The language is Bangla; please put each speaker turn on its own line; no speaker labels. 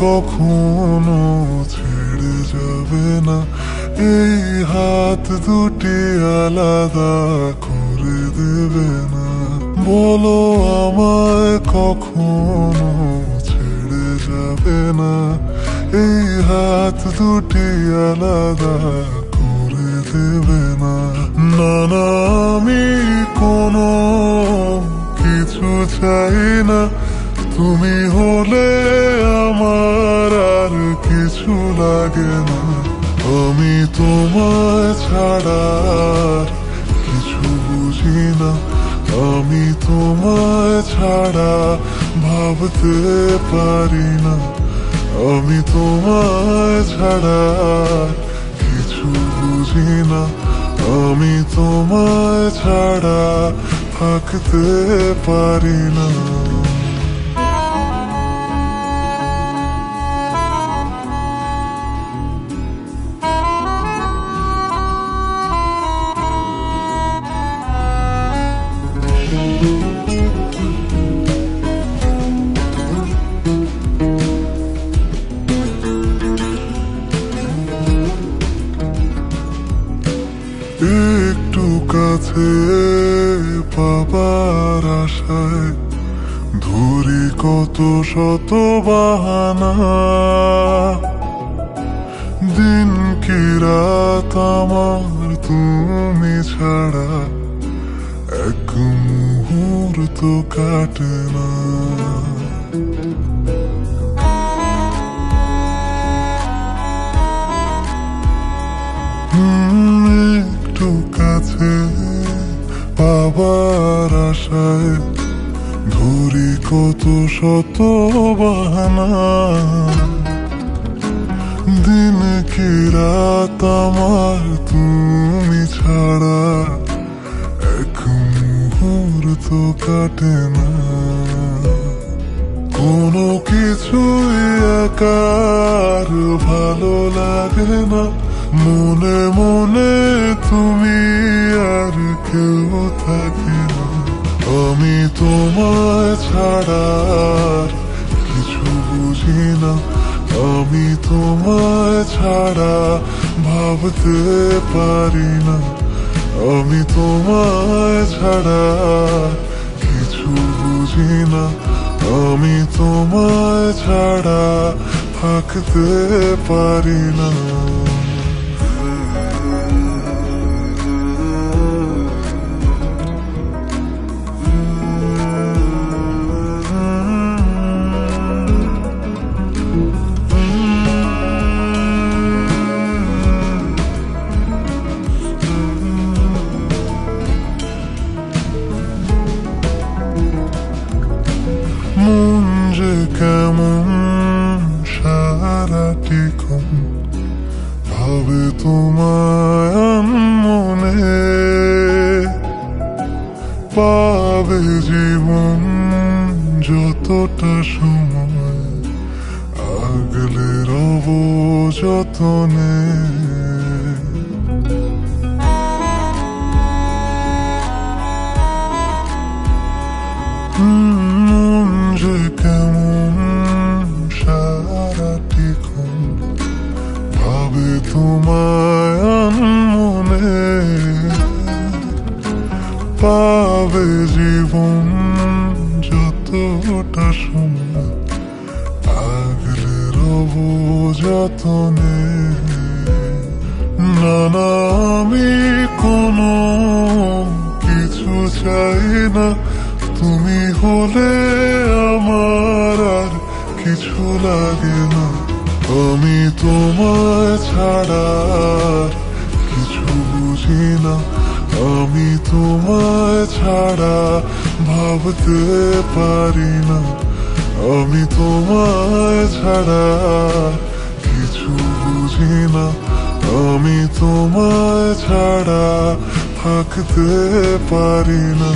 কখনো ছেড়ে যাবে না। এই হাত দুটি আলাদা করে দেবে না। বলো আমায় কখনো ছেড়ে যাবে না। এই হাত দুটি আলাদা করে দেবে না না, আমি কোনো কিছু চাই না। তুমি হলে আমার আর কিছু লাগে না। আমি তোমায় ছাড়া কিছু বুঝি না। আমি তোমায় ছাড়া ভাবতে পারি না। আমি তোমায় ছাড়া কিছু বুঝি না। আমি তোমায় ছাড়া থাকতে পারি না। পাবার আশায় ধরি কত শত বাহানা। দিন কি রাত আমার তুমি ছাড়া? এক মুহূর্ত কাটে না। বাহানা দিন কি রাত আমার তুমি ছাড়া? এক মুহূর্ত কাটে না। কোনো কিছুই একার ভালো লাগে না। মনে মনে তুমি আর কেউ থাকে না। আমি তোমায় ছাড়া বুঝি না আমি তোমায় ছাড়া ভাবতে পারি না আমি তোমায় ছাড়া কিছু বুঝি না আমি তোমায় ছাড়া থাকতে পারি না ভাবে তোমায় মনে। পাবে জীবন যতটা সময় আগলে রব যতনে। মন যে কেমন সারাটি ক্ষণ তোমায় মনে পাবে জীবন যতটা সময় আগলে রব যতনে। না না, আমি কোনো কিছু চাই না। তুমি হলে আমার আর কিছু লাগে না। আমি তোমায় ছাড়া কিছু বুঝি না। আমি তোমায় ছাড়া ভাবতে পারি না। আমি তোমায় ছাড়া কিছু বুঝি না। আমি তোমায় ছাড়া থাকতে পারি না।